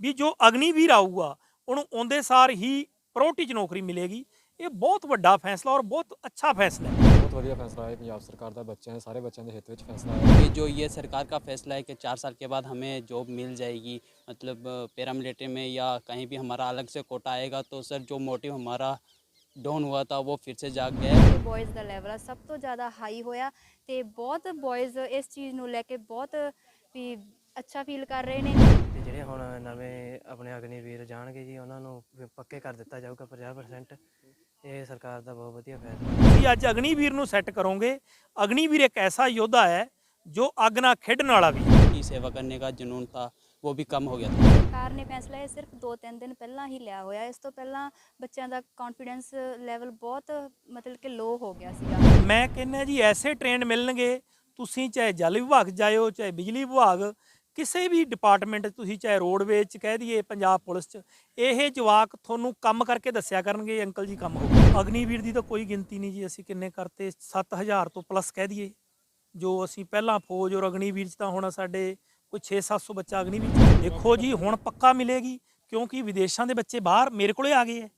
ਵੀ ਜੋ ਅਗਨੀਵੀਰ ਆਊਗਾ ਉਹਨੂੰ ਆਉਂਦੇ ਸਾਰ ਹੀ ਪ੍ਰੋਟੀ 'ਚ ਨੌਕਰੀ ਮਿਲੇਗੀ ਇਹ ਬਹੁਤ ਵੱਡਾ ਫੈਸਲਾ ਔਰ ਬਹੁਤ ਅੱਛਾ ਫੈਸਲਾ ਹੈ बहुत बढ़िया फैसला है पंजाब सरकार का बच्चे हैं सारे बच्चों के हित में फैसला है कि जो ये सरकार का फैसला है कि चार साल के बाद हमें जॉब मिल जाएगी मतलब पैरामिलिट्री में या कहीं भी हमारा अलग से कोटा आएगा तो सर जो मोटिव हमारा ਡਾਊਨ ਹੋਇਆ ਤਾਂ ਉਹ ਫਿਰ ਸੇ ਜਾਗ ਗਿਆ ਹੈ। ਬॉयਜ਼ ਦਾ ਲੈਵਲ ਆ ਸਭ ਤੋਂ ਜ਼ਿਆਦਾ ਹਾਈ ਹੋਇਆ ਤੇ ਬਹੁਤ ਬॉयਜ਼ ਇਸ ਚੀਜ਼ ਨੂੰ ਲੈ ਕੇ ਬਹੁਤ ਵੀ ਅੱਛਾ ਫੀਲ ਕਰ ਰਹੇ ਨੇ ਤੇ ਜਿਹੜੇ ਹੁਣ ਨਵੇਂ ਆਪਣੇ ਅਗਨੀਵੀਰ ਜਾਣਗੇ ਜੀ ਉਹਨਾਂ ਨੂੰ ਵੀ ਪੱਕੇ ਕਰ ਦਿੱਤਾ ਜਾਊਗਾ 50% ਇਹ ਸਰਕਾਰ ਦਾ ਬਹੁਤ ਵਧੀਆ ਫੈਸਲਾ ਹੈ ਤੁਸੀਂ ਅੱਜ ਅਗਨੀਵੀਰ ਨੂੰ ਸੈੱਟ ਕਰੋਗੇ ਅਗਨੀਵੀਰ ਇੱਕ ਐਸਾ ਯੋਧਾ ਹੈ ਜੋ ਅੱਗ ਨਾਲ ਖੇਡਣ ਵਾਲਾ ਵੀ ਹੈ। की सेवा करने का जुनून था वो भी कम हो गया था ਸਰਕਾਰ ਨੇ ਫੈਸਲਾ ਇਹ ਸਿਰਫ 2-3 ਦਿਨ ਪਹਿਲਾਂ ਹੀ ਲਿਆ ਹੋਇਆ ਇਸ ਤੋਂ ਪਹਿਲਾਂ ਬੱਚਿਆਂ ਦਾ ਕੌਨਫੀਡੈਂਸ ਲੈਵਲ ਬਹੁਤ ਮਤਲਬ ਕਿ ਲੋ ਹੋ ਗਿਆ ਸੀਗਾ ਮੈਂ ਕਹਿੰਦਾ ਜੀ ਐਸੇ ਟ੍ਰੇਨ ਮਿਲਣਗੇ ਤੁਸੀਂ ਚਾਹੇ ਜਲ ਵਿਭਾਗ ਜਾਇਓ ਚਾਹੇ ਬਿਜਲੀ ਵਿਭਾਗ ਕਿਸੇ ਵੀ ਡਿਪਾਰਟਮੈਂਟ ਤੁਸੀਂ ਚਾਹੇ ਰੋਡਵੇਜ਼ ਚ ਕਹਿ ਦਈਏ ਪੰਜਾਬ ਪੁਲਿਸ ਚ, ਇਹ ਜਵਾਕ ਤੁਹਾਨੂੰ ਕੰਮ ਕਰਕੇ ਦੱਸਿਆ ਕਰਨਗੇ ਅੰਕਲ ਜੀ ਕੰਮ ਹੋ ਅਗਨੀਵੀਰ ਦੀ ਤਾਂ ਕੋਈ ਗਿਣਤੀ ਨਹੀਂ ਜੀ, ਅਸੀਂ ਕਿੰਨੇ ਕਰਤੇ? 7000 ਤੋਂ ਪਲੱਸ ਕਹਿ ਦਈਏ। ਜੋ ਅਸੀਂ ਪਹਿਲਾਂ ਫੌਜ ਔਰ ਅਗਨੀਵੀਰ ਚ ਤਾਂ ਹੁਣ ਸਾਡੇ ਕੋਈ 6-700 ਬੱਚਾ ਅਗਨੀਵੀਰ ਦੇਖੋ ਜੀ, ਹੁਣ ਪੱਕਾ ਮਿਲੇਗੀ, ਕਿਉਂਕਿ ਵਿਦੇਸ਼ਾਂ ਦੇ ਬੱਚੇ ਬਾਹਰ ਮੇਰੇ ਕੋਲੇ ਆ ਗਏ ਹੈ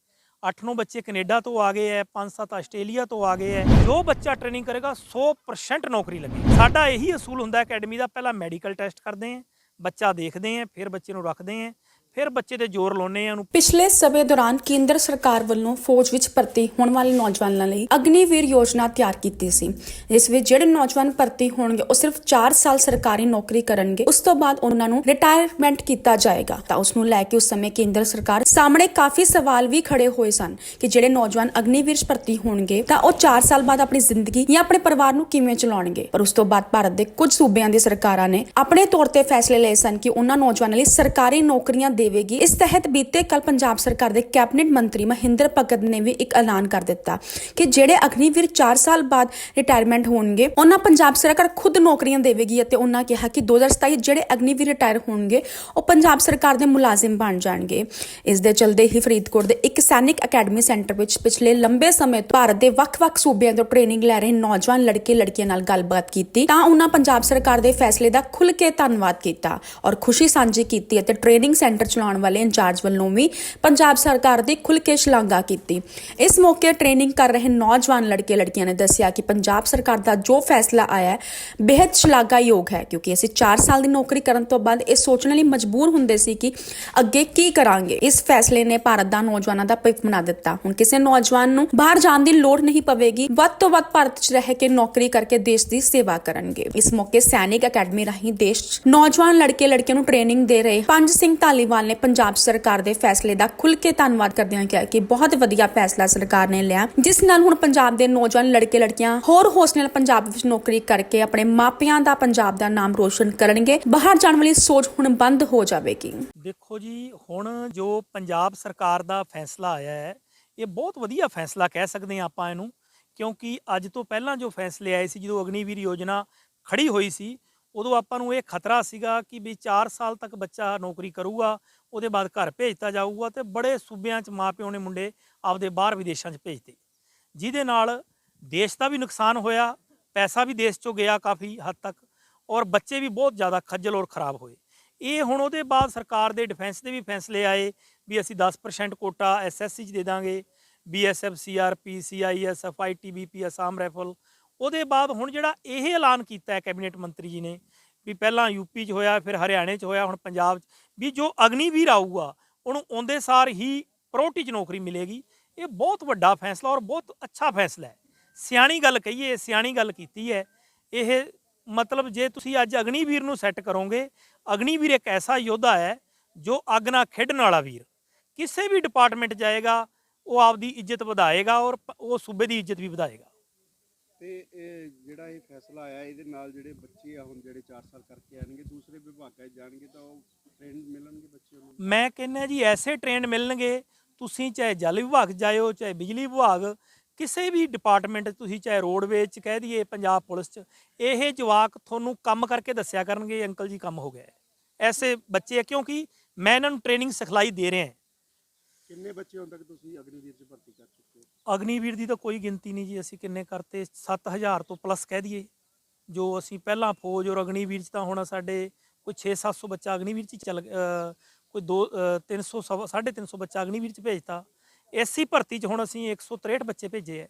8-9 ਬੱਚੇ ਕੈਨੇਡਾ ਤੋਂ ਆ ਗਏ ਐ 5-7 ਆਸਟ੍ਰੇਲੀਆ ਤੋਂ ਆ ਗਏ ਐ। ਜੋ ਬੱਚਾ ਟ੍ਰੇਨਿੰਗ ਕਰੇਗਾ 100% ਨੌਕਰੀ ਲੱਗੇ ਸਾਡਾ ਇਹੀ ਅਸੂਲ ਹੁੰਦਾ, ਅਕੈਡਮੀ ਦਾ ਪਹਿਲਾਂ ਮੈਡੀਕਲ ਟੈਸਟ ਕਰਦੇ ਆਂ ਬੱਚਾ ਦੇਖਦੇ ਆਂ ਫਿਰ ਬੱਚੇ ਨੂੰ ਰੱਖਦੇ ਆਂ। ਫਿਰ ਬੱਚੇ ਤੇ ਜ਼ੋਰ ਲਾਉਨੇ ਆ ਉਹਨੂੰ। ਪਿਛਲੇ ਸਮੇਂ ਦੌਰਾਨ ਕੇਂਦਰ ਸਰਕਾਰ ਵੱਲੋਂ ਫੌਜ ਵਿੱਚ ਭਰਤੀ ਹੋਣ ਵਾਲੇ ਨੌਜਵਾਨਾਂ ਲਈ ਅਗਨੀਵੀਰ ਯੋਜਨਾ ਤਿਆਰ ਕੀਤੀ ਸੀ। ਇਸ ਵਿੱਚ ਜਿਹੜੇ ਨੌਜਵਾਨ ਭਰਤੀ ਹੋਣਗੇ, ਉਹ ਸਿਰਫ 4 ਸਾਲ ਸਰਕਾਰੀ ਨੌਕਰੀ ਕਰਨਗੇ। ਉਸ ਤੋਂ ਬਾਅਦ ਉਹਨਾਂ ਨੂੰ ਰਿਟਾਇਰਮੈਂਟ ਕੀਤਾ ਜਾਏਗਾ। ਤਾਂ ਉਸ ਨੂੰ ਲੈ ਕੇ ਉਸ ਸਮੇਂ ਕੇਂਦਰ ਸਰਕਾਰ ਸਾਹਮਣੇ ਕਾਫੀ ਸਵਾਲ ਵੀ ਖੜੇ ਹੋਏ ਸਨ ਕਿ ਜਿਹੜੇ ਨੌਜਵਾਨ ਅਗਨੀਵੀਰ 'ਚ ਭਰਤੀ ਹੋਣਗੇ, ਤਾਂ ਉਹ 4 ਸਾਲ ਬਾਅਦ ਆਪਣੀ ਜ਼ਿੰਦਗੀ ਜਾਂ ਆਪਣੇ ਪਰਿਵਾਰ ਨੂੰ ਕਿਵੇਂ ਚਲਾਉਣਗੇ? ਪਰ ਉਸ ਤੋਂ ਬਾਅਦ ਭਾਰਤ ਦੇ ਕੁਝ ਸੂਬਿਆਂ ਦੀ ਸਰਕਾਰਾਂ ਨੇ ਆਪਣੇ ਤੌਰ ਤੇ ਫੈਸਲੇ ਲਏ ਸਨ ਕਿ ਉਹਨਾਂ ਨੌਜਵਾਨਾਂ ਲਈ ਸਰਕਾਰੀ ਨੌਕਰੀਆਂ ਦੇਵੇਗੀ। ਇਸ ਤਹਿਤ ਬੀਤੇ ਕੱਲ ਪੰਜਾਬ ਸਰਕਾਰ ਦੇ ਕੈਬਨਿਟ ਮੰਤਰੀ ਮਹਿੰਦਰ ਭਗਤ ਨੇ ਵੀ ਇੱਕ ਐਲਾਨ ਕਰ ਦਿੱਤਾ ਕਿ ਜਿਹੜੇ ਅਗਨੀਵੀਰ 4 ਸਾਲ ਬਾਅਦ ਰਿਟਾਇਰਮੈਂਟ ਹੋਣਗੇ, ਉਹਨਾਂ ਪੰਜਾਬ ਸਰਕਾਰ ਖੁਦ ਨੌਕਰੀਆਂ ਦੇਵੇਗੀ ਅਤੇ ਉਹਨਾਂ ਕਿਹਾ ਕਿ 2027 ਜਿਹੜੇ ਅਗਨੀਵੀਰ ਰਿਟਾਇਰ ਹੋਣਗੇ, ਉਹ ਪੰਜਾਬ ਸਰਕਾਰ ਦੇ ਮੁਲਾਜ਼ਮ ਬਣ ਜਾਣਗੇ। ਇਸ ਦੇ ਚਲਦੇ ਹੀ ਫਰੀਦਕੋਟ ਦੇ ਇੱਕ ਸੈਨਿਕ ਅਕੈਡਮੀ ਸੈਂਟਰ ਵਿੱਚ ਪਿਛਲੇ ਲੰਬੇ ਸਮੇਂ ਤੋਂ ਭਾਰਤ ਦੇ ਵੱਖ-ਵੱਖ ਸੂਬਿਆਂ ਤੋਂ ਟ੍ਰੇਨਿੰਗ ਲੈ ਰਹੇ ਨੌਜਵਾਨ ਲੜਕੇ ਲੜਕੀਆਂ ਨਾਲ ਗੱਲਬਾਤ ਕੀਤੀ, ਤਾਂ ਉਹਨਾਂ ਪੰਜਾਬ ਸਰਕਾਰ ਦੇ ਫੈਸਲੇ ਦਾ ਖੁੱਲ੍ਹ ਕੇ ਧੰਨਵਾਦ ਕੀਤਾ ਔਰ ਖੁਸ਼ੀ ਸਾਂਝੀ ਕੀਤੀ ਅਤੇ ਟ੍ਰੇਨਿੰਗ ਸੈਂਟਰ ਚਲਾਉਣ ਵਾਲੇ ਇੰਚਾਰਜ ਵੱਲੋਂ ਵੀ ਪੰਜਾਬ ਸਰਕਾਰ ਦੀ ਖੁੱਲ੍ਹ ਕੇ ਸ਼ਲਾਘਾ ਕੀਤੀ। ਇਸ ਮੌਕੇ ਟ੍ਰੇਨਿੰਗ ਕਰ ਰਹੇ ਨੌਜਵਾਨ ਲੜਕੇ ਲੜਕੀਆਂ ਨੇ ਦੱਸਿਆ ਕਿ ਪੰਜਾਬ ਸਰਕਾਰ ਦਾ ਜੋ ਫੈਸਲਾ ਆਇਆ ਹੈ ਬੇहद ਸ਼ਲਾਘਾਯੋਗ ਹੈ, ਕਿਉਂਕਿ ਅਸੀਂ 4 ਸਾਲ ਦੀ ਨੌਕਰੀ ਕਰਨ ਤੋਂ ਬਾਅਦ ਇਹ ਸੋਚਣ ਲਈ ਮਜਬੂਰ ਹੁੰਦੇ ਸੀ ਕਿ ਅੱਗੇ ਕੀ ਕਰਾਂਗੇ। ਇਸ ਫੈਸਲੇ ਨੇ ਭਾਰਤ ਦਾ ਨੌਜਵਾਨਾਂ ਦਾ ਭਵਿੱਖ ਬਣਾ ਦਿੱਤਾ। ਹੁਣ ਕਿਸੇ ਨੌਜਵਾਨ ਨੂੰ ਬਾਹਰ ਜਾਣ ਦੀ ਲੋੜ ਨਹੀਂ ਪਵੇਗੀ, ਵੱਧ ਤੋਂ ਵੱਧ ਭਾਰਤ 'ਚ ਰਹਿ ਕੇ ਨੌਕਰੀ ਕਰਕੇ ਦੇਸ਼ ਦੀ ਸੇਵਾ ਕਰਨਗੇ। ਇਸ ਮੌਕੇ ਸੈਨਿਕ ਅਕੈਡਮੀ ਰਾਹੀਂ ਦੇਸ਼ ਨੌਜਵਾਨ ਲੜਕੇ ਲੜਕੀਆਂ ਨੂੰ ਟ੍ਰੇਨਿੰਗ ਦੇ ਰਹੇ ਪੰਜ ਸਿੰਘ ਧਾਲੀਵਾਲ ਨੇ ਪੰਜਾਬ ਸਰਕਾਰ ਦੇ ਫੈਸਲੇ ਦਾ ਖੁੱਲ੍ਹ ਕੇ ਧੰਨਵਾਦ ਕਰਦਿਆਂ ਕਿਹਾ ਕਿ ਬਹੁਤ ਵਧੀਆ ਫੈਸਲਾ ਸਰਕਾਰ ਨੇ ਲਿਆ, ਜਿਸ ਨਾਲ ਹੁਣ ਪੰਜਾਬ ਦੇ ਨੌਜਵਾਨ ਲੜਕੇ ਲੜਕੀਆਂ ਹੋਰ ਹੌਸਲੇ ਨਾਲ ਪੰਜਾਬ ਵਿੱਚ ਨੌਕਰੀ ਕਰਕੇ ਆਪਣੇ ਮਾਪਿਆਂ ਦਾ ਪੰਜਾਬ ਦਾ ਨਾਮ ਰੋਸ਼ਨ ਕਰਨਗੇ। ਬਾਹਰ ਜਾਣ ਵਾਲੀ ਸੋਚ ਹੁਣ ਬੰਦ ਹੋ ਜਾਵੇਗੀ। ਦੇਖੋ ਜੀ, ਹੁਣ ਜੋ ਪੰਜਾਬ ਸਰਕਾਰ ਦਾ ਫੈਸਲਾ ਆਇਆ ਹੈ, ਇਹ ਬਹੁਤ ਵਧੀਆ ਫੈਸਲਾ ਕਹਿ ਸਕਦੇ ਹਾਂ ਆਪਾਂ ਇਹਨੂੰ, ਕਿਉਂਕਿ ਅੱਜ ਤੋਂ ਪਹਿਲਾਂ ਜੋ ਫੈਸਲੇ ਆਏ ਸੀ, ਜਦੋਂ ਅਗਨੀਵੀਰ ਯੋਜਨਾ ਖੜੀ ਹੋਈ ਸੀ ਉਦੋਂ ਆਪਾਂ ਨੂੰ ਇਹ ਖਤਰਾ ਸੀਗਾ ਕਿ ਵੀ 4 ਸਾਲ ਤੱਕ ਬੱਚਾ ਨੌਕਰੀ ਕਰੂਗਾ, ਉਹਦੇ ਬਾਅਦ ਘਰ ਭੇਜਤਾ ਜਾਊਗਾ ਤੇ ਬੜੇ ਸੂਬਿਆਂ 'ਚ ਮਾਪਿਓ ਨੇ ਮੁੰਡੇ ਆਪਦੇ ਬਾਹਰ ਵਿਦੇਸ਼ਾਂ 'ਚ ਭੇਜਤੇ। ਜਿਹਦੇ ਨਾਲ ਦੇਸ਼ ਦਾ ਵੀ ਨੁਕਸਾਨ ਹੋਇਆ, ਪੈਸਾ ਵੀ ਦੇਸ਼ 'ਚੋਂ ਗਿਆ ਕਾਫੀ ਹੱਦ ਤੱਕ ਔਰ ਬੱਚੇ ਵੀ ਬਹੁਤ ਜ਼ਿਆਦਾ ਖੱਜਲ ਔਰ ਖਰਾਬ ਹੋਏ। ਇਹ ਹੁਣ ਉਹਦੇ ਬਾਅਦ ਸਰਕਾਰ ਦੇ ਡਿਫੈਂਸ ਦੇ ਵੀ ਫੈਸਲੇ ਆਏ ਵੀ ਅਸੀਂ 10% ਕੋਟਾ ਐਸਐਸਸੀ 'ਚ ਦੇ ਦਾਂਗੇ BSF CRP CISF ITBP Assam rifle ਉਹਦੇ ਬਾਅਦ ਹੁਣ ਜਿਹੜਾ ਇਹ ਐਲਾਨ ਕੀਤਾ ਹੈ ਕੈਬਨਿਟ ਮੰਤਰੀ ਜੀ ਨੇ ਵੀ ਪਹਿਲਾਂ ਯੂਪੀ 'ਚ ਹੋਇਆ, ਫਿਰ ਹਰਿਆਣੇ 'ਚ ਹੋਇਆ, ਹੁਣ ਪੰਜਾਬ 'ਚ, ਵੀ ਜੋ ਅਗਨੀਵੀਰ ਆਊਗਾ, ਉਹਨੂੰ ਆਉਂਦੇ ਸਾਰ ਹੀ ਪ੍ਰੋਟੀ 'ਚ ਨੌਕਰੀ ਮਿਲੇਗੀ। ਇਹ ਬਹੁਤ ਵੱਡਾ ਫੈਸਲਾ ਔਰ ਬਹੁਤ ਅੱਛਾ ਫੈਸਲਾ ਹੈ। ਸਿਆਣੀ ਗੱਲ ਕਹੀਏ, ਸਿਆਣੀ ਗੱਲ ਕੀਤੀ ਹੈ। ਇਹ ਮਤਲਬ ਜੇ ਤੁਸੀਂ ਅੱਜ ਅਗਨੀਵੀਰ ਨੂੰ ਸੈੱਟ ਕਰੋਗੇ, ਅਗਨੀਵੀਰ ਇੱਕ ਐਸਾ ਯੋਧਾ ਹੈ ਜੋ ਅੱਗ ਨਾਲ ਖੇਡਣ ਵਾਲਾ ਵੀਰ। ਕਿਸੇ ਵੀ ਡਿਪਾਰਟਮੈਂਟ ਜਾਏਗਾ, ਉਹ ਆਪਦੀ ਇੱਜ਼ਤ ਵਧਾਏਗਾ ਔਰ ਉਹ ਸੂਬੇ ਦੀ ਇੱਜ਼ਤ ਵੀ ਵਧਾਏਗਾ। ਤੇ ਇਹ ਜਿਹੜਾ ਇਹ ਫੈਸਲਾ ਆਇਆ ਇਹਦੇ ਨਾਲ ਜਿਹੜੇ ਬੱਚੇ ਆ ਹੁਣ ਜਿਹੜੇ 4 ਸਾਲ ਕਰਕੇ ਆਣਗੇ ਦੂਸਰੇ ਵਿਭਾਗਾਂ 'ਚ ਜਾਣਗੇ ਤਾਂ ਉਹ ਟ੍ਰੇਨ ਮਿਲਣਗੇ ਬੱਚਿਆਂ ਨੂੰ? ਮੈਂ ਕਹਿੰਦਾ ਜੀ ਐਸੇ ਟ੍ਰੇਨ ਮਿਲਣਗੇ ਤੁਸੀਂ ਚਾਹੇ ਜਲ ਵਿਭਾਗ ਜਾਇਓ ਚਾਹੇ ਬਿਜਲੀ ਵਿਭਾਗ ਕਿਸੇ ਵੀ ਡਿਪਾਰਟਮੈਂਟ ਤੁਸੀਂ ਚਾਹੇ ਰੋਡਵੇਜ਼ ਚ ਕਹਿ ਦਈਏ ਪੰਜਾਬ ਪੁਲਿਸ ਚ ਇਹ ਜਵਾਕ ਤੁਹਾਨੂੰ ਕੰਮ ਕਰਕੇ ਦੱਸਿਆ ਕਰਨਗੇ ਅੰਕਲ ਜੀ ਕੰਮ ਹੋ ਗਿਆ। ਐਸੇ ਬੱਚੇ ਆ ਕਿਉਂਕਿ ਮੈਂ ਇਹਨਾਂ ਨੂੰ ਟ੍ਰੇਨਿੰਗ ਸਿਖਲਾਈ ਦੇ ਰਿਹਾ ਕਿੰਨੇ ਬੱਚੇ ਹੁਣ ਤੱਕ ਤੁਸੀਂ ਅਗਨੀਵੀਰ 'ਚ ਭਰਤੀ ਕਰ ਚੁੱਕੇ ਅਗਨੀਵੀਰ ਦੀ ਤਾਂ ਕੋਈ ਗਿਣਤੀ ਨਹੀਂ ਜੀ ਅਸੀਂ ਕਿੰਨੇ ਕਰਤੇ? 7000 ਤੋਂ ਪਲੱਸ ਕਹਿ ਦਈਏ। ਜੋ ਅਸੀਂ ਪਹਿਲਾਂ ਫੌਜ ਔਰ ਅਗਨੀਵੀਰ ਚ ਤਾਂ ਹੁਣ ਸਾਡੇ ਕੋਈ 6-700 ਬੱਚਾ ਅਗਨੀਵੀਰ ਚ ਚੱਲ ਕੋਈ 2 300 ਸਵਾ- ਸਾਢੇ 350 ਬੱਚਾ ਅਗਨੀਵੀਰ ਚ ਭੇਜਤਾ। ਐਸੀ ਭਰਤੀ ਚ ਹੁਣ ਅਸੀਂ 163 ਬੱਚੇ ਭੇਜੇ ਆ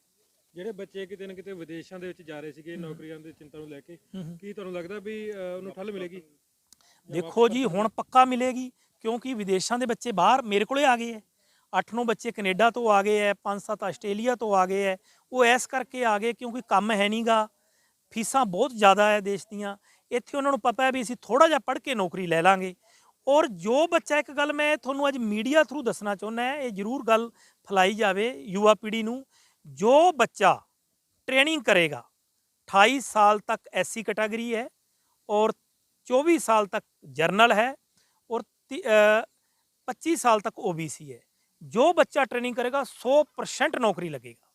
ਜਿਹੜੇ ਬੱਚੇ ਕਿਤੇ ਨਾ ਕਿਤੇ ਵਿਦੇਸ਼ਾਂ ਦੇ ਵਿੱਚ ਜਾ ਰਹੇ ਸੀਗੇ ਨੌਕਰੀਆਂ ਦੀ ਚਿੰਤਾ ਨੂੰ ਲੈ ਕੇ ਕੀ ਤੁਹਾਨੂੰ ਲੱਗਦਾ ਵੀ ਉਹਨੂੰ ਠੱਲ ਮਿਲੇਗੀ? ਦੇਖੋ ਜੀ ਹੁਣ ਪੱਕਾ ਮਿਲੇਗੀ ਕਿਉਂਕਿ ਵਿਦੇਸ਼ਾਂ ਦੇ ਬੱਚੇ ਬਾਹਰ ਮੇਰੇ ਕੋਲੇ ਆ ਗਏ ਐ। 8-9 ਬੱਚੇ ਕੈਨੇਡਾ ਤੋਂ ਆ ਗਏ ਐ 5-7 ਆਸਟ੍ਰੇਲੀਆ ਤੋਂ ਆ ਗਏ ਐ। ਉਹ ਐਸ ਕਰਕੇ ਆ ਗਏ ਕਿਉਂਕਿ ਕੰਮ ਹੈ ਨਹੀਂਗਾ ਫੀਸਾਂ ਬਹੁਤ ਜ਼ਿਆਦਾ ਹੈ ਦੇਸ਼ ਦੀਆਂ। ਇੱਥੇ ਉਹਨਾਂ ਨੂੰ ਪਤਾ ਹੈ ਵੀ ਅਸੀਂ ਥੋੜਾ ਜਿਹਾ ਪੜ੍ਹ ਕੇ ਨੌਕਰੀ ਲੈ ਲਾਂਗੇ। ਔਰ ਜੋ ਬੱਚਾ ਇੱਕ ਗੱਲ ਮੈਂ ਤੁਹਾਨੂੰ ਅੱਜ ਮੀਡੀਆ ਥਰੂ ਦੱਸਣਾ ਚਾਹੁੰਦਾ ਹੈ ਇਹ ਜ਼ਰੂਰ ਗੱਲ ਫੈਲਾਈ ਜਾਵੇ ਯੁਵਾ ਪੀੜ੍ਹੀ ਨੂੰ। ਜੋ ਬੱਚਾ ਟ੍ਰੇਨਿੰਗ ਕਰੇਗਾ 28 ਸਾਲ ਤੱਕ ਐਸਸੀ ਕੈਟਾਗਰੀ ਹੈ ਔਰ 24 ਸਾਲ ਤੱਕ ਜਰਨਲ ਹੈ ਔਰ ਤੀ- ਅ, 25 ਸਾਲ ਤੱਕ ਓਬੀਸੀ ਹੈ ਜੋ ਬੱਚਾ ਟ੍ਰੇਨਿੰਗ ਕਰੇਗਾ 100% ਨੌਕਰੀ ਲੱਗੇਗਾ।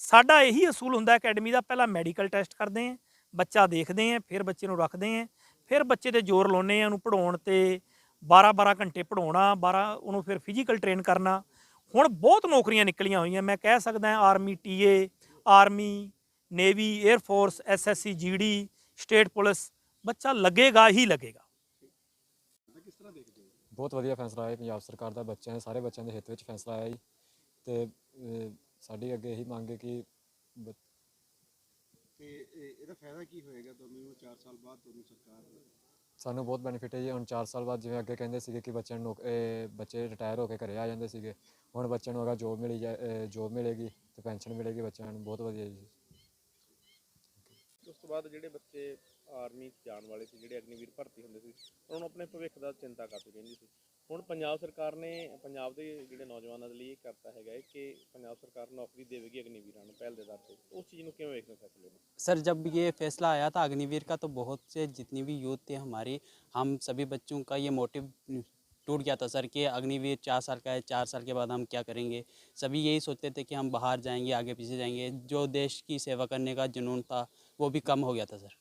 ਸਾਡਾ ਇਹੀ ਅਸੂਲ ਹੁੰਦਾ ਅਕੈਡਮੀ ਦਾ, ਪਹਿਲਾਂ ਮੈਡੀਕਲ ਟੈਸਟ ਕਰਦੇ ਹਾਂ, ਬੱਚਾ ਦੇਖਦੇ ਹਾਂ, ਫਿਰ ਬੱਚੇ ਨੂੰ ਰੱਖਦੇ ਹਾਂ, ਫਿਰ ਬੱਚੇ ਤੇ ਜ਼ੋਰ ਲਾਉਂਦੇ ਹਾਂ, ਉਹਨੂੰ ਪੜਾਉਣ ਤੇ 12-12 ਘੰਟੇ ਪੜਾਉਣਾ 12 ਉਹਨੂੰ ਫਿਰ ਫਿਜ਼ੀਕਲ ਟ੍ਰੇਨ ਕਰਨਾ। ਹੁਣ ਬਹੁਤ ਨੌਕਰੀਆਂ ਨਿਕਲੀਆਂ ਹੋਈਆਂ, ਮੈਂ ਕਹਿ ਸਕਦਾ army TA army navy air force SSC GD state police ਬੱਚਾ ਲੱਗੇਗਾ, ਹੀ ਲੱਗੇਗਾ ਕਿਸ ਤਰ੍ਹਾਂ ਦੇਖਦੇ ਹੋ ਬਹੁਤ ਵਧੀਆ ਫੈਸਲਾ ਆਇਆ ਪੰਜਾਬ ਸਰਕਾਰ ਦਾ ਬੱਚਿਆਂ ਦੇ ਸਾਰੇ ਬੱਚਿਆਂ ਦੇ ਹਿੱਤ ਵਿੱਚ ਫੈਸਲਾ ਆਇਆ ਜੀ। ਤੇ ਸਾਡੀ ਅੱਗੇ ਇਹੀ ਮੰਗ ਹੈ ਕਿ ਬ- ਤੇ ਇਹ- ਇਹਦਾ ਫਾਇਦਾ ਕੀ ਹੋਏਗਾ ਤੁਹਾਨੂੰ? 4 ਸਾਲ ਬਾਅਦ ਤੁਹਾਨੂੰ ਸਰਕਾਰ ਸਾਨੂੰ ਬਹੁਤ ਬੈਨੀਫਿਟ ਹੈ ਜੀ। ਹੁਣ 4 ਸਾਲ ਬਾਅਦ ਜਿਵੇਂ ਅੱਗੇ ਕਹਿੰਦੇ ਸੀਗੇ ਕਿ ਬੱਚਿਆਂ ਨੂੰ ਨੌਕ- ਇਹ ਬੱਚੇ ਰਿਟਾਇਰ ਹੋ ਕੇ ਘਰੇ ਆ ਜਾਂਦੇ ਸੀਗੇ। ਹੁਣ ਬੱਚਿਆਂ ਨੂੰ ਅगर ਜੋਬ ਮਿਲੀ ਜਾ ਜੋਬ ਮਿਲੇਗੀ ਤੇ ਪੈਨਸ਼ਨ ਮਿਲੇਗੀ ਬੱਚਿਆਂ ਨੂੰ। ਬਹੁਤ ਵਧੀਆ ਜੀ। ਉਸ ਤੋਂ ਬਾਅਦ ਜਿਹੜੇ ਬੱਚੇ ਆਰਮੀ 'ਚ ਜਾਣ ਵਾਲੇ ਸੀ ਜਿਹੜੇ ਅਗਨੀਵੀਰ ਭਰਤੀ ਹੁੰਦੇ ਸੀ ਉਹਨਾਂ ਨੂੰ ਆਪਣੇ ਭਵਿੱਖ ਦਾ ਚਿੰਤਾ ਕਾਫੀ ਰਹਿੰਦੀ ਸੀ ਹੁਣ ਪੰਜਾਬ ਸਰਕਾਰ ਨੇ ਪੰਜਾਬ ਦੇ ਜਿਹੜੇ ਨੌਜਵਾਨਾਂ ਦੇ ਲਈ ਇਹ ਕਰਤਾ ਹੈਗਾ ਹੈ ਕਿ ਪੰਜਾਬ ਸਰਕਾਰ ਨੌਕਰੀ ਦੇਵੇਗੀ ਅਗਨੀਵੀਰਾਂ ਨੂੰ ਪਹਿਲ ਦੇ ਦਰ ਤੇ ਉਸ ਚੀਜ਼ ਨੂੰ ਕਿਵੇਂ ਵੇਖਦੇ ਹੋ ਫੈਸਲੇ ਨੂੰ सर जब ये फैसला आया था अग्निवीर का तो बहुत से जितनी भी यूथ थे हमारी हम सभी बच्चों का ये मोटिव टूट गया था सर कि अग्निवीर चार साल का है चार साल के बाद हम क्या करेंगे सभी यही सोचते थे कि हम बाहर जाएंगे आगे पीछे जाएंगे जो देश की सेवा करने का जुनून था वो भी कम हो गया था सर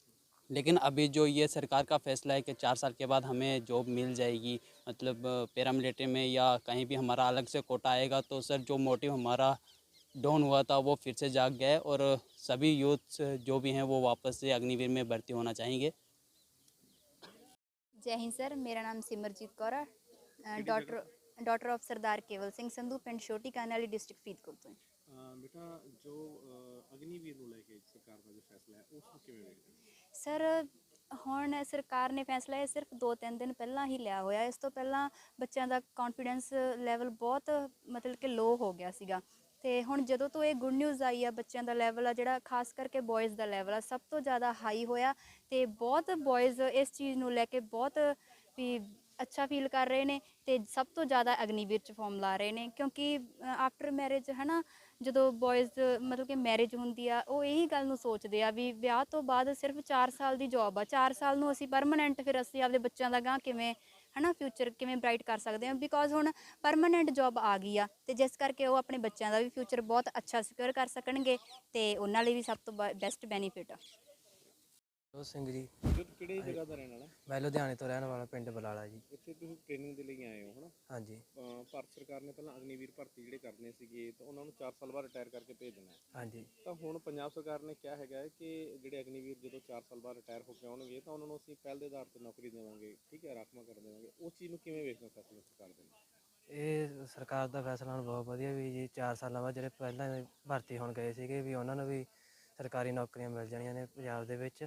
लेकिन अभी जो ये सरकार का फैसला है कि चार साल के बाद हमें जॉब मिल जाएगी मतलब पैरामिलिट्री में या कहीं भी हमारा अलग से कोटा आएगा तो सर जो मोटिव हमारा डाउन हुआ था वो फिर से जाग गया है और सभी यूथ जो भी हैं वो वापस से अग्निवीर में भर्ती होना चाहेंगे ਜੈ ਹਿੰਦ ਸਰ ਮੇਰਾ ਨਾਮ ਸਿਮਰਜੀਤ ਕੌਰ ਹੈ ਅ, daughter daughter of Sardar Kewal Singh Sandhu ਪਿੰਡ ਛੋਟੀ ਕਾਨਾਲੀ ਡਿਸਟ੍ਰਿਕਟ ਫਰੀਦਕੋਟ ਤੋਂ ਅਹ ਬੇਟਾ ਜੋ ਅਹ ਅਗਨੀਵੀਰ ਨੂੰ ਲੈ ਕੇ ਸਰਕਾਰ ਦਾ ਜੋ ਫੈਸਲਾ ਹੈ ਉਸ ਨੂੰ ਕਿਵੇਂ ਵੇਖਦੇ ਹੋ ਸਰ, ਹੁਣ ਸਰਕਾਰ ਨੇ ਫੈਸਲਾ ਇਹ ਸਿਰਫ 2-3 ਦਿਨ ਪਹਿਲਾਂ ਹੀ ਲਿਆ ਹੋਇਆ। ਇਸ ਤੋਂ ਪਹਿਲਾਂ ਬੱਚਿਆਂ ਦਾ ਕੌਨਫੀਡੈਂਸ ਲੈਵਲ ਬਹੁਤ ਮਤਲਬ ਕਿ ਲੋ ਹੋ ਗਿਆ ਸੀਗਾ। ਤੇ ਹੁਣ ਜਦੋਂ ਤੋਂ ਇਹ ਗੁੱਡ ਨਿਊਜ਼ ਆਈ ਆ, ਬੱਚਿਆਂ ਦਾ ਲੈਵਲ ਆ, ਜਿਹੜਾ ਖਾਸ ਕਰਕੇ ਬॉयਜ਼ ਦਾ ਲੈਵਲ ਆ, ਸਭ ਤੋਂ ਜ਼ਿਆਦਾ ਹਾਈ ਹੋਇਆ ਤੇ ਬਹੁਤ ਬॉयਜ਼ ਇਸ ਚੀਜ਼ ਨੂੰ ਲੈ ਕੇ ਬਹੁਤ ਵੀ ਅੱਛਾ ਫੀਲ ਕਰ ਰਹੇ ਨੇ ਤੇ ਸਭ ਤੋਂ ਜ਼ਿਆਦਾ ਅਗਨੀਵੀਰ ਚ ਫਾਰਮ ਲਾ ਰਹੇ ਨੇ ਕਿਉਂਕਿ ਆਫਟਰ ਮੈਰਿਜ ਹਨਾ ਜਦੋਂ ਬॉयਜ਼ ਮਤਲਬ ਕਿ ਮੈਰਿਜ ਹੁੰਦੀ ਆ, ਉਹ ਇਹੀ ਗੱਲ ਨੂੰ ਸੋਚਦੇ ਆ ਵੀ ਵਿਆਹ ਤੋਂ ਬਾਅਦ ਸਿਰਫ 4 ਸਾਲ ਦੀ ਜੌਬ ਆ। 4 ਸਾਲ ਨੂੰ ਅਸੀਂ ਪਰਮਨੈਂਟ ਫਿਰ ਅਸੀਂ ਆਪਦੇ ਬੱਚਿਆਂ ਦਾ ਗਾਂ ਕਿਵੇਂ, ਹਨਾ ਫਿਊਚਰ ਕਿਵੇਂ ਬ੍ਰਾਈਟ ਕਰ ਸਕਦੇ ਹਾਂ ਬਿਕੋਜ਼ ਹੁਣ ਪਰਮਨੈਂਟ ਜੌਬ ਆ ਗਈ ਆ ਤੇ ਜਿਸ ਕਰਕੇ ਉਹ ਆਪਣੇ ਬੱਚਿਆਂ ਦਾ ਵੀ ਫਿਊਚਰ ਬਹੁਤ ਅੱਛਾ ਸਿਕਿਉਰ ਕਰ ਸਕਣਗੇ ਤੇ ਉਹਨਾਂ ਲਈ ਵੀ ਸਭ ਤੋਂ ਬੈਸਟ ਬੈਨੀਫਿਟ ਆ। ਜੋਤ ਸਿੰਘ ਜੀ। ਜੋ ਕਿਹੜੀ ਜਗ੍ਹਾ ਦਾ ਰਹਿਣ ਵਾਲਾ? ਮੈਂ ਲੁਧਿਆਣੇ ਤੋਂ ਰਹਿਣ ਵਾਲਾ ਪਿੰਡ ਬਲਾਲਾ ਜੀ। ਇੱਥੇ ਤੁਸੀਂ ਟ੍ਰੇਨਿੰਗ ਦੇ ਲਈ ਆਏ ਹੋ ਹਨਾ? ਹਾਂਜੀ। ਅਹ ਭਾਰਤ ਸਰਕਾਰ ਨੇ ਪਹਿਲਾਂ ਅਗਨੀਵੀਰ ਭਰਤੀ ਜਿਹੜੇ ਕਰਨੇ ਸੀਗੇ ਤਾਂ ਉਹਨਾਂ ਨੂੰ 4 ਸਾਲ ਬਾਅਦ ਰਿਟਾਇਰ ਕਰਕੇ ਭੇਜਣਾ ਹੈ। ਹਾਂਜੀ। ਤਾਂ ਹੁਣ ਪੰਜਾਬ ਸਰਕਾਰ ਨੇ ਕਿਹਾ ਹੈਗਾ ਹੈ ਕਿ ਜਿਹੜੇ ਅਗਨੀਵੀਰ ਜਦੋਂ 4 ਸਾਲ ਬਾਅਦ ਰਿਟਾਇਰ ਹੋ ਕੇ ਆਉਣਗੇ ਤਾਂ ਉਹਨਾਂ ਨੂੰ ਅਸੀਂ ਪਹਿਲ ਦੇ ਆਧਾਰ ਤੇ ਨੌਕਰੀ ਦੇਵਾਂਗੇ ਠੀਕ ਹੈ ਰਾਖਵਾਂ ਕਰ ਦੇਵਾਂਗੇ। ਉਸ ਚੀਜ਼ ਨੂੰ ਕਿਵੇਂ ਵੇਖਦੇ ਹੋ ਫੈਸਲੇ ਸਰਕਾਰ ਦੇ ਇਹ ਸਰਕਾਰ ਦਾ ਫੈਸਲਾ ਹੁਣ ਬਹੁਤ ਵਧੀਆ ਵੀ ਜੀ 4 ਸਾਲਾਂ ਬਾਅਦ ਜਿਹੜੇ ਪਹਿਲਾਂ ਭਰਤੀ ਹੋਣ ਗਏ ਸੀਗੇ ਵੀ ਉਹਨਾਂ ਨੂੰ ਵੀ ਸਰਕਾਰੀ ਨੌਕਰੀਆਂ ਮਿਲ ਜਾਣੀਆਂ ਨੇ ਪੰਜਾਬ ਦੇ ਵਿੱਚ।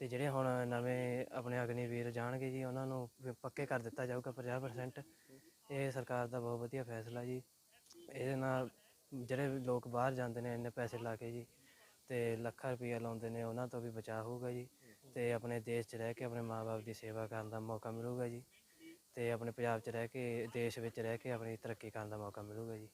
ਤੇ ਜਿਹੜੇ ਹੁਣ ਨਵੇਂ ਆਪਣੇ ਅਗਨੀਵੀਰ ਜਾਣਗੇ ਜੀ, ਉਹਨਾਂ ਨੂੰ ਵੀ ਪੱਕੇ ਕਰ ਦਿੱਤਾ ਜਾਊਗਾ 50% ਇਹ ਸਰਕਾਰ ਦਾ ਬਹੁਤ ਵਧੀਆ ਫੈਸਲਾ ਜੀ। ਇਹਦੇ ਨਾਲ ਜਿਹੜੇ ਲੋਕ ਬਾਹਰ ਜਾਂਦੇ ਨੇ, ਇੰਨੇ ਪੈਸੇ ਲਾ ਕੇ ਜੀ, ਤੇ ਲੱਖਾਂ ਰੁਪਈਆ ਲਾਉਂਦੇ ਨੇ, ਉਹਨਾਂ ਤੋਂ ਵੀ ਬਚਾਅ ਹੋਊਗਾ ਜੀ। ਤੇ ਆਪਣੇ ਦੇਸ਼ 'ਚ ਰਹਿ ਕੇ ਆਪਣੇ ਮਾਪੇ ਦੀ ਸੇਵਾ ਕਰਨ ਦਾ ਮੌਕਾ ਮਿਲੂਗਾ ਜੀ। ਤੇ ਆਪਣੇ ਪੰਜਾਬ 'ਚ ਰਹਿ ਕੇ, ਦੇਸ਼ ਵਿੱਚ ਰਹਿ ਕੇ ਆਪਣੀ ਤਰੱਕੀ ਕਰਨ ਦਾ ਮੌਕਾ ਮਿਲੂਗਾ ਜੀ।